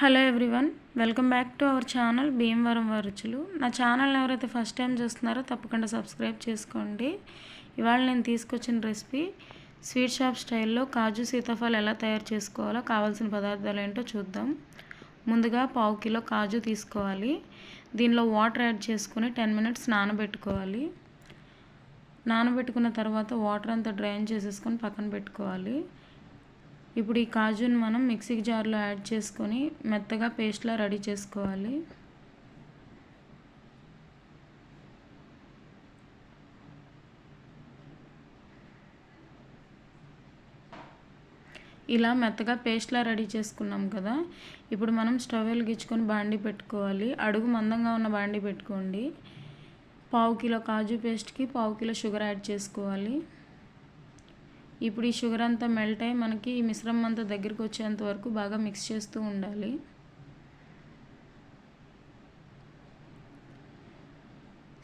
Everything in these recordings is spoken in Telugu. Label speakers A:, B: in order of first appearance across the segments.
A: Hello everyone welcome back to our channel Bhimavaram వరుచులు. నా ఛానల్ ఎవరైతే ఫస్ట్ టైం చూస్తున్నారో తప్పకుండా సబ్స్క్రైబ్ చేసుకోండి. ఇవాళ నేను తీసుకొచ్చిన రెసిపీ స్వీట్ షాప్ స్టైల్లో కాజు సీతాఫలం ఎలా తయారు చేసుకోవాలో కావాల్సిన పదార్థాలు ఏంటో చూద్దాం. ముందుగా పావు కిలో కాజు తీసుకోవాలి. దీనిలో వాటర్ యాడ్ చేసుకుని టెన్ మినిట్స్ నానబెట్టుకోవాలి. నానబెట్టుకున్న తర్వాత వాటర్ అంతా డ్రైన్ చేసేసుకొని పక్కన పెట్టుకోవాలి. ఇప్పుడు ఈ కాజుని మనం మిక్సీ జార్లో యాడ్ చేసుకొని మెత్తగా పేస్ట్లా రెడీ చేసుకోవాలి. ఇలా మెత్తగా పేస్ట్లా రెడీ చేసుకున్నాం కదా. ఇప్పుడు మనం స్టవ్ వెలిగించుకొని బాండి పెట్టుకోవాలి. అడుగు మందంగా ఉన్న బాండి పెట్టుకోండి. పావు కిలో కాజు పేస్ట్కి పావు కిలో షుగర్ యాడ్ చేసుకోవాలి. ఇప్పుడు ఈ షుగర్ అంతా మెల్ట్ అయ్యి మనకి ఈ మిశ్రమం అంతా దగ్గరికి వచ్చేంత వరకు బాగా మిక్స్ చేస్తూ ఉండాలి.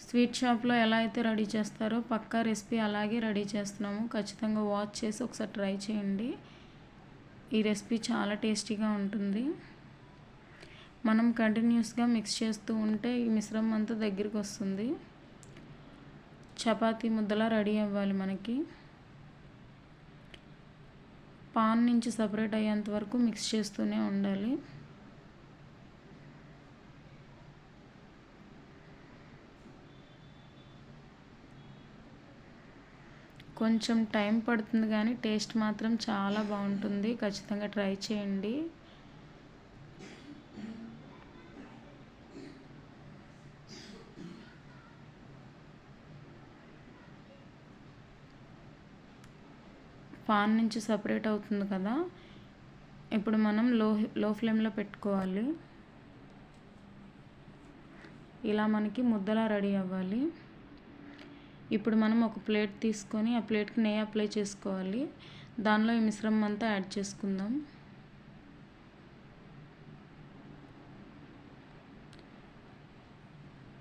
A: స్వీట్ షాప్లో ఎలా అయితే రెడీ చేస్తారో పక్కా రెసిపీ అలాగే రెడీ చేస్తున్నాము. ఖచ్చితంగా వాచ్ చేసి ఒకసారి ట్రై చేయండి. ఈ రెసిపీ చాలా టేస్టీగా ఉంటుంది. మనం కంటిన్యూస్గా మిక్స్ చేస్తూ ఉంటే ఈ మిశ్రమం అంతా దగ్గరికి వస్తుంది. చపాతీ ముద్దలా రెడీ అవ్వాలి మనకి. పాన్ నుంచి సపరేట్ అయ్యేంత వరకు మిక్స్ చేస్తూనే ఉండాలి. కొంచెం టైం పడుతుంది కానీ టేస్ట్ మాత్రం చాలా బాగుంటుంది. ఖచ్చితంగా ట్రై చేయండి. పాన్ నుంచి సపరేట్ అవుతుంది కదా. ఇప్పుడు మనం లో లో ఫ్లేమ్లో పెట్టుకోవాలి. ఇలా మనకి ముద్దలా రెడీ అవ్వాలి. ఇప్పుడు మనం ఒక ప్లేట్ తీసుకొని ఆ ప్లేట్కి నెయ్యి అప్లై చేసుకోవాలి. దానిలో ఈ మిశ్రమం అంతా యాడ్ చేసుకుందాం.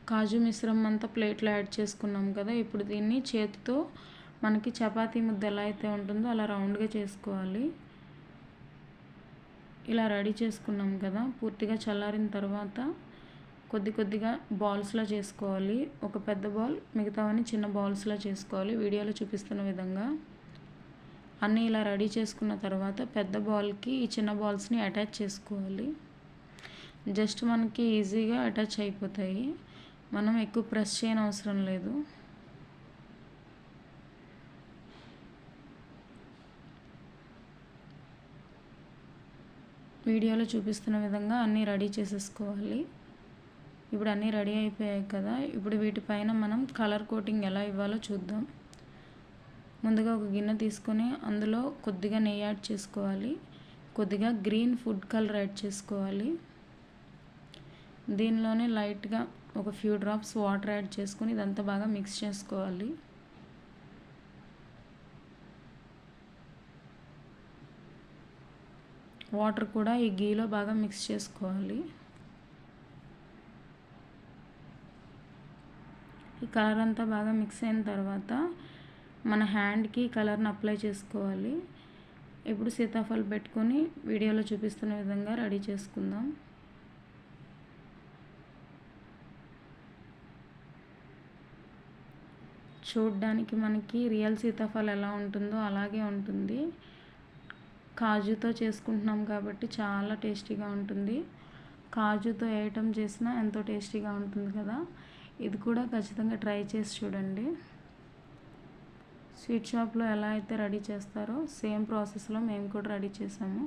A: కాజు మిశ్రమం అంతా ప్లేట్లో యాడ్ చేసుకున్నాం కదా. ఇప్పుడు దీన్ని చేతితో మనకి చపాతీ ముద్ద ఎలా అయితే ఉంటుందో అలా రౌండ్గా చేసుకోవాలి. ఇలా రెడీ చేసుకున్నాం కదా పూర్తిగా చల్లారిన తర్వాత కొద్ది కొద్దిగా బాల్స్లా చేసుకోవాలి. ఒక పెద్ద బాల్ మిగతావన్నీ చిన్న బాల్స్లా చేసుకోవాలి. వీడియోలో చూపిస్తున్న విధంగా. అన్నీ ఇలా రెడీ చేసుకున్న తర్వాత పెద్ద బాల్కి ఈ చిన్న బాల్స్ని అటాచ్ చేసుకోవాలి. జస్ట్ మనకి ఈజీగా అటాచ్ అయిపోతాయి. మనం ఎక్కువ ప్రెస్ చేయని అవసరం లేదు. వీడియోలో చూపిస్తున్న విధంగా అన్నీ రెడీ చేసేసుకోవాలి. ఇప్పుడు అన్నీ రెడీ అయిపోయాయి కదా. ఇప్పుడు వీటిపైన మనం కలర్ కోటింగ్ ఎలా ఇవ్వాలో చూద్దాం. ముందుగా ఒక గిన్నె తీసుకొని అందులో కొద్దిగా నెయ్యి యాడ్ చేసుకోవాలి. కొద్దిగా గ్రీన్ ఫుడ్ కలర్ యాడ్ చేసుకోవాలి. దీనిలోనే లైట్గా ఒక ఫ్యూ డ్రాప్స్ వాటర్ యాడ్ చేసుకొని ఇదంతా బాగా మిక్స్ చేసుకోవాలి. వాటర్ కూడా ఈ గీలో బాగా మిక్స్ చేసుకోవాలి. ఈ కలర్ అంతా బాగా మిక్స్ అయిన తర్వాత మన హ్యాండ్కి కలర్ని అప్లై చేసుకోవాలి. ఇప్పుడు సీతాఫలం పెట్టుకొని వీడియోలో చూపిస్తున్న విధంగా రెడీ చేసుకుందాం. చూడ్డానికి మనకి రియల్ సీతాఫలం ఎలా ఉంటుందో అలాగే ఉంటుంది. కాజుతో చేసుకుంటున్నాం కాబట్టి చాలా టేస్టీగా ఉంటుంది. కాజుతో ఐటమ్ చేసినా ఎంతో టేస్టీగా ఉంటుంది కదా. ఇది కూడా ఖచ్చితంగా ట్రై చేసి చూడండి. స్వీట్ షాప్లో ఎలా అయితే రెడీ చేస్తారో సేమ్ ప్రాసెస్లో మేము కూడా రెడీ చేసాము.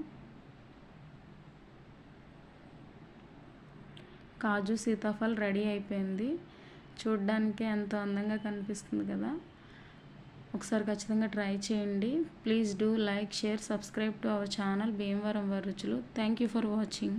A: కాజు సీతాఫల్ రెడీ అయిపోయింది. చూడ్డానికి ఎంతో అందంగా కనిపిస్తుంది కదా. ఒకసారి ఖచ్చితంగా ట్రై చేయండి. Please do like share subscribe to our channel Bhimavaram వరుచులు thank you for watching.